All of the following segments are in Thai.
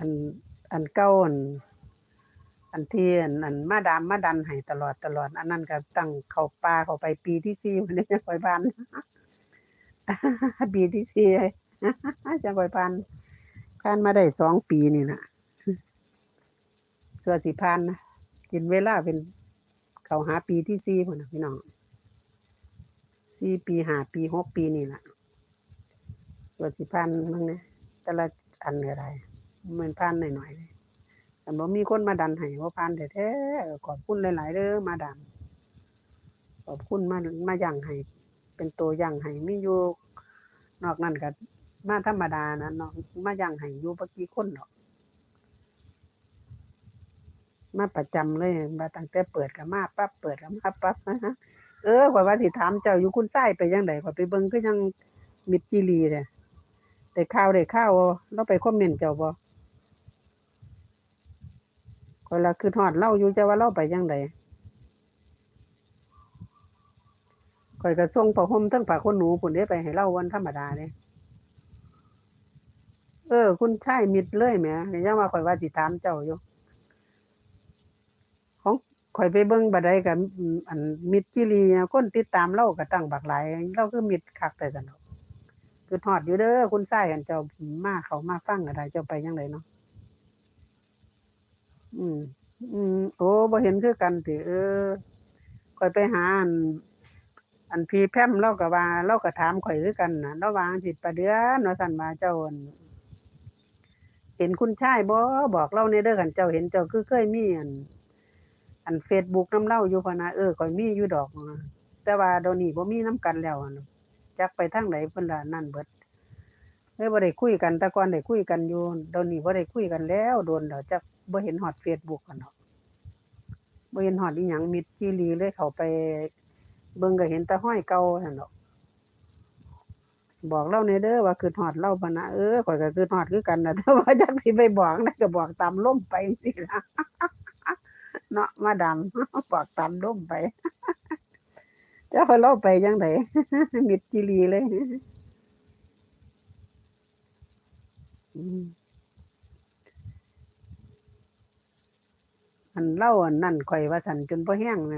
อันอันเก่าอันอันที่อันอันมาดามมาดันให้ตลอดตลอด อันนั้นก็ตั้งเขาป่าเขาไปปีที่สี่มันนี้ค่อยบานปีที่สี่จังค่อยบานผ่านมาได้สองปีนี่นะส่วนสิผ่านนะกินเวลาเป็นเขาหาปีที่สี่พอนนะพี่น้องสี่ปีหาปีหกปีนี่ล่ะส่วนสิผ่านมึงเนี่ยแต่ละอันอะไร เหมันผ่านหน่อยๆเลยแต่บ่มีคนมาดันให้ว่าผ่านแท้ๆขอบคุณหลายๆเด้อมาดัน ขอบคุณมามาย่างให้เป็นตัวย่างให้มีอยู่นอกนั้นก็มาธรรมดานะนอกมาย่างให้อยู่บ่กี่คนดอกมาประจำเลยมาตั้งแต่เปิดก็มาปั๊บเปิดก็มาปั๊บเออข่อยว่าสิถามเจ้าอยู่คุณไส้ไปจังไดข่อยไปเบิ่งคือยังมิดจิลีเนี่ยได้ข่าวได้ข่าวเราไปคอมเมนต์เจ้าบ่ ข่อยละคือฮอดเล่าอยู่จะว่าเล่าไปจังไดข่อยก็ส่งผ้าห่มทั้งผ้าขนหนูพุ่นเด้ไปให้เล่าวันธรรมดาเด้เออ คุณชายมิดเลยแหมยังว่าข่อยว่าสิถามเจ้าอยู่ของข่อยไปเบิ่งบัดใดก็อืมอันมิดจิลีคนติดตามเราก็ตั้งบักหลายเราคือมิดคักแต่ซั่นดอกคือฮอดอยู่เด้อคุณชายอันเจ้ามาเขามาฟังก็ได้เจ้าไปจังไดเนาะ อืม อืม โอ้บ่เห็นคือกันติเออข่อยไปหาอัน อันพี่แพมเราก็ว่าเราก็ถามข่อยคือกันนะเราวางสิประเดือนว่าซั่นว่าเจ้าอั่นเห็นคุณชายบ่บอกเราแหน่เด้อคันเจ้าเห็นเจ้าคือเคยมีอัน อัน Facebook นำเราอยู่พะนะเออข่อยมีอยู่ดอกนะแต่ว่าเดี๋ยวนี้บ่มีนํกันแล้วอะนะจักไปทางไหนเพิ่นล่ะนั่นเบิด เลยบ่ได้คุยกันแต่ก่อนได้คุยกันอยู่เดี๋ยวนี้บ่ได้คุยกันแล้ว โดนแล้วจักบ่เห็นฮอด Facebook กันดอกบ่เห็นฮอดอีหยังมิดจีรีเลยเขาไปเบิ่งก็เห็นแต่ห้อยเก่าซั่นดอกบอกเราแหน่เด้อว่าคือฮอดเราพะนะเออข่อยก็คือฮอดคือกันน่ะแต่ว่าจักสิไปบอกได้ก็บอกตามล่มไปจังซี่ล่ะเนาะมาดาบอกตามล่มไปเจ้าเราไปจังไดมิดจิลีเลย อันเล่าอันนั่นข่อยว่าสันจนบ่แห้งแหม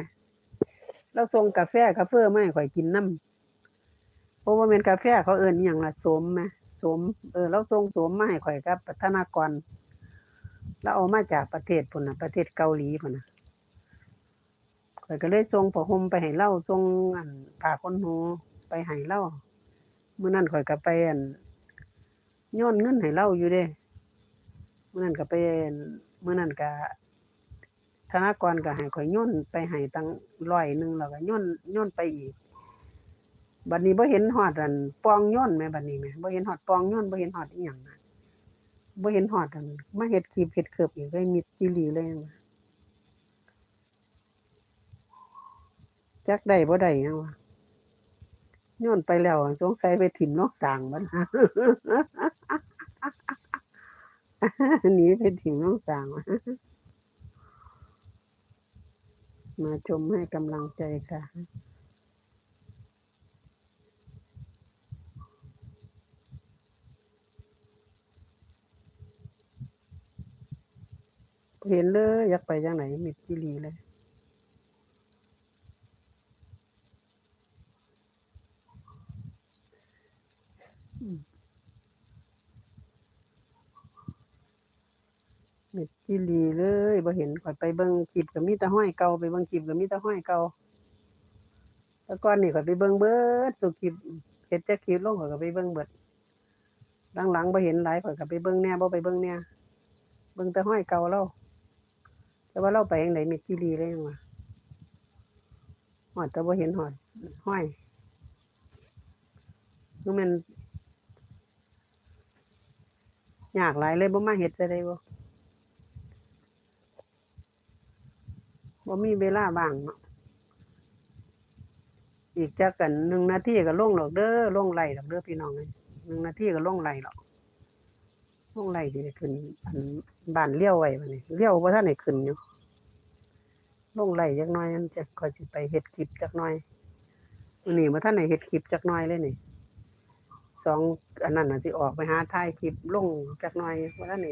เราส่งกาแฟกาเฟอมาให้ข่อยกินน้ำเพราะว่าแม่นกาแฟเขาเอิ้นอิหยังละสมแหมสม เออเราส่งสมมาให้ข่อยกับธนากรแล้วเอามาจากประเทศพุ่นนะประเทศเกาหลีพุ่นนะข่อยก็เลยส่งผ้าห่มไปให้เล่าส่งอันผ้าขนหูไปให้เล่าเมื้อนั้นข่อยก็ไปอัน โยนเงินให้เลาอยู่เด้มื้อนั้นก็ไปอั่นมื้อนั้นก็ธนากรก็ให้ข่อยโยนไปให้ตั้งร้อยหนึ่งแล้วก็โยนโยนไปอีกบัดนี้บ่เห็นฮอดอันปองโยนแหมบัดนี้แหมบ่เห็นฮอดปองโยนบ่เห็นฮอดอีหยังนะบ่เห็นฮอดอันมาเฮ็ดคลิปเฮ็ดเคิบอีกเลยมิดจิลีเลยจักได้บ่ได้หยังวะ ย้อนไปแล้วสงสัยไปถิ่มนอกสางบ่ล่ะหนีไปถิ่มนอกสางมาชมให้กำลังใจค่ะเห็นเลยอยากไปจังไหนมิดจิลีเลย เม็ดจิลีเลยบ่เห็นข่อยไปเบิ่งคลิปก็มีแต่ห้อยเก่าไปเบิ่งคลิปก็มีแต่ห้อยเก่าแต่ก่อนนี่ข่อยไปเบิ่งเบิดสุคลิปเฮ็ดแต่คลิปลงข่อยก็ไปเบิ่งเบิดหลังๆบ่เห็นหลายข่อยก็ไปเบิ่งแน่บ่ไปเบิ่งแน่เบิ่งแต่ห้อยเก่าเราแต่ว่าเราไปจังไดเม็ดจิลีเลยจังว่าฮอดแต่บ่เห็นฮอดห้อยคือมัน ยากหลายเลยบ่มาเฮ็ดซะได้บ่บ่มีเวลาว่างเนาะอีกจักกันหนึ่งนาทีก็ล่งหรอกเด้อล่งไหลดอกเด้อพี่น้องเอ้ยหนึ่งนาทีก็ล่งไหลหรอกล่งไหลด้ขึ้นอันบานเลี้ยวไว้บันี้เลี้ยวบ่ทันได้ขึ้นอยู่ลงไหลจักหน่อยมันจะค่อยสิไปเฮ็ดคลิปจักหน่อยนี้บ่ทันได้เฮ็ดคลิปจักหน่อยเลยนี่ สองอันนั้นน่ะสิออกไปหาถ่ายคลิปลงจักหน่อยบ่ทันนี้